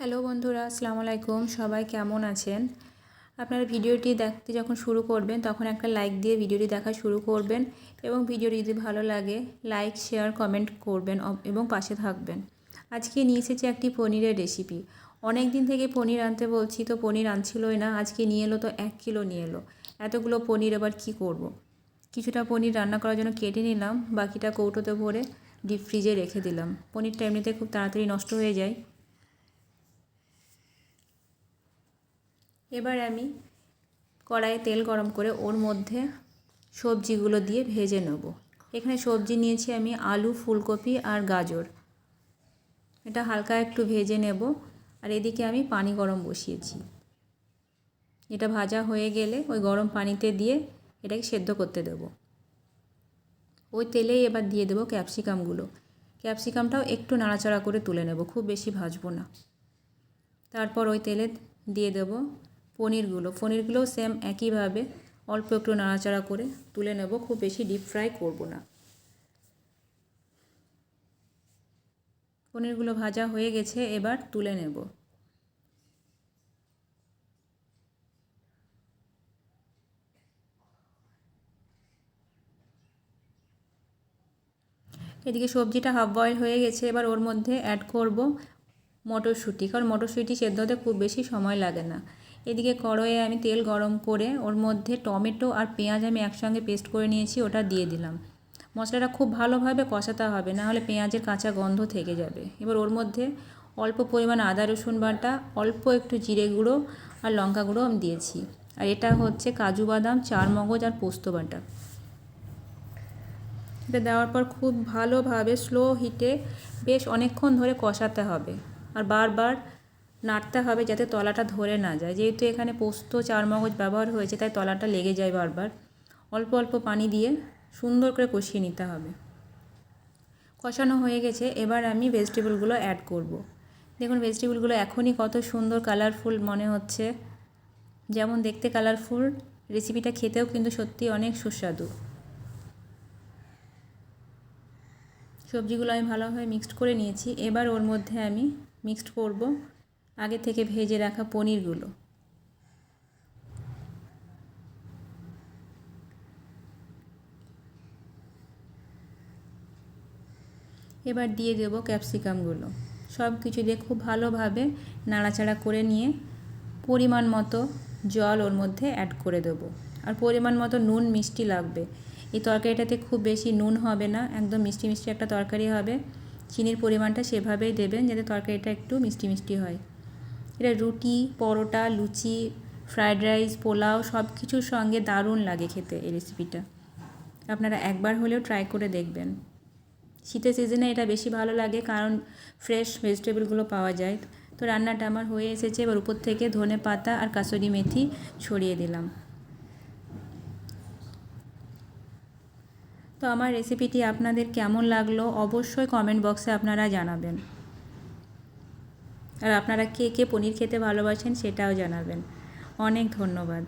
Hello বন্ধুরা, আসসালামু আলাইকুম। সবাই কেমন আছেন? আপনারা ভিডিওটি দেখতে যখন শুরু করবেন, তখন একটা লাইক দিয়ে ভিডিওটি দেখা শুরু করবেন এবং ভিডিওটি যদি ভালো লাগে, লাইক, শেয়ার, কমেন্ট করবেন এবং পাশে থাকবেন। আজকে নিয়ে এসেছি একটি পনিরের রেসিপি। অনেক দিন থেকে পনির আনতে বলছি, তো পনির আনছিলই না, আজকে নিয়ে এলো তো এক কিলো নিয়ে এলো। এতগুলো পনির, এবার কি করব। কিছুটা পনির রান্না করার জন্য কেটে নিলাম, বাকিটা কৌটোতে ভরে ডিপ ফ্রিজে রেখে দিলাম। পনিরটা এমনিতে খুব তাড়াতাড়ি নষ্ট হয়ে যায়। এবার আমি কড়াইয়ে তেল গরম করে ওর মধ্যে সবজিগুলো দিয়ে ভেজে নেব। এখানে সবজি নিয়েছি আমি আলু, ফুলকপি আর গাজর। এটা হালকা একটু ভেজে নেব আর এদিকে আমি পানি গরম বসিয়েছি। এটা ভাজা হয়ে গেলে ওই গরম পানিতে দিয়ে এটাকে সেদ্ধ করতে দেব। ওই তেলেই এবার দিয়ে দেবো ক্যাপসিকামগুলো। ক্যাপসিকামটাও একটু নাড়াচাড়া করে তুলে নেব, খুব বেশি ভাজবো না। তারপর ওই তেলে দিয়ে দেব পনিরগুলো, পনিরগুলোও সেম একইভাবে অল্প একটু নাড়াচাড়া করে তুলে নেব, খুব বেশি ডিপ ফ্রাই করব না। পনিরগুলো ভাজা হয়ে গেছে, এবার তুলে নেব। এদিকে সবজিটা হাফ বয়েল হয়ে গেছে, এবার ওর মধ্যে অ্যাড করব মটরশুঁটি, কারণ মটরশুঁটি সেদ্ধ হতে খুব বেশি সময় লাগে না। এদিকে কড়াইয়ে আমি তেল গরম করে ওর মধ্যে টমেটো আর পেঁয়াজ আমি একসঙ্গে পেস্ট করে নিয়েছি, ওটা দিয়ে দিলাম। মশলাটা খুব ভালোভাবে কষাতে হবে, না হলে পেঁয়াজের কাঁচা গন্ধ থেকে যাবে। এবার ওর মধ্যে অল্প পরিমাণ আদা রসুন বাটা, অল্প একটু জিরে গুঁড়ো আর লঙ্কা গুঁড়ো আমি দিয়েছি। আর এটা হচ্ছে কাজু বাদাম, চার মগজ আর পোস্ত বাটা। এটা দেওয়ার পর খুব ভালোভাবে স্লো হিটে বেশ অনেকক্ষণ ধরে কষাতে হবে। আর বারবার নাড়তে হবে যাতে তলাটা ধরে না যায়। যেহেতু এখানে পোস্ত চার মগজ ব্যবহার হয়েছে, তাই তলাটা লেগে যায় বারবার। অল্প অল্প পানি দিয়ে সুন্দর করে কষিয়ে নিতে হবে। কষানো হয়ে গেছে। এবার আমি ভেজিটেবলগুলো অ্যাড করব। দেখুন, ভেজিটেবলগুলো এখনই কত সুন্দর কালারফুল মনে হচ্ছে। যেমন দেখতে কালারফুল। রেসিপিটা খেতেও কিন্তু সত্যি অনেক সুস্বাদু। সবজিগুলো আমি ভালোভাবে মিক্সড করে নিয়েছি। এবার ওর মধ্যে আমি মিক্সড করব। আগে থেকে ভেজে রাখা পনিরগুলো। এবার দিয়ে দেব ক্যাপসিকামগুলো। সব কিছু দিয়ে খুব ভালোভাবে নাড়াচাড়া করে নিয়ে পরিমাণ মতো জল ওর মধ্যে অ্যাড করে দেবো। আর পরিমাণ মতো নুন মিষ্টি লাগবে। এই তরকারিটাতে খুব বেশি নুন হবে না, একদম মিষ্টি মিষ্টি একটা তরকারি হবে। চিনির পরিমাণটা সেভাবেই দেবেন যাতে তরকারিটা একটু মিষ্টি মিষ্টি হয়। এটা রুটি, পরোটা, লুচি, ফ্রায়েড রাইস, পোলাও সব কিছুর সঙ্গে দারুণ লাগে খেতে এই রেসিপিটা আপনারা একবার হলেও ট্রাই করে দেখবেন। শীতের সিজনে এটা বেশি ভালো লাগে কারণ ফ্রেশ ভেজিটেবলগুলো পাওয়া যায়। তো রান্নাটা আমার হয়ে এসেছে, এবার উপর থেকে ধনে পাতা আর কাসুরি মেথি ছড়িয়ে দিলাম। তো আমার রেসিপিটি আপনাদের কেমন লাগল অবশ্যই কমেন্ট বক্সে আপনারা জানাবেন। আর আপনারা কে কে পনির খেতে ভালোবাসেন সেটাও জানাবেন। অনেক ধন্যবাদ।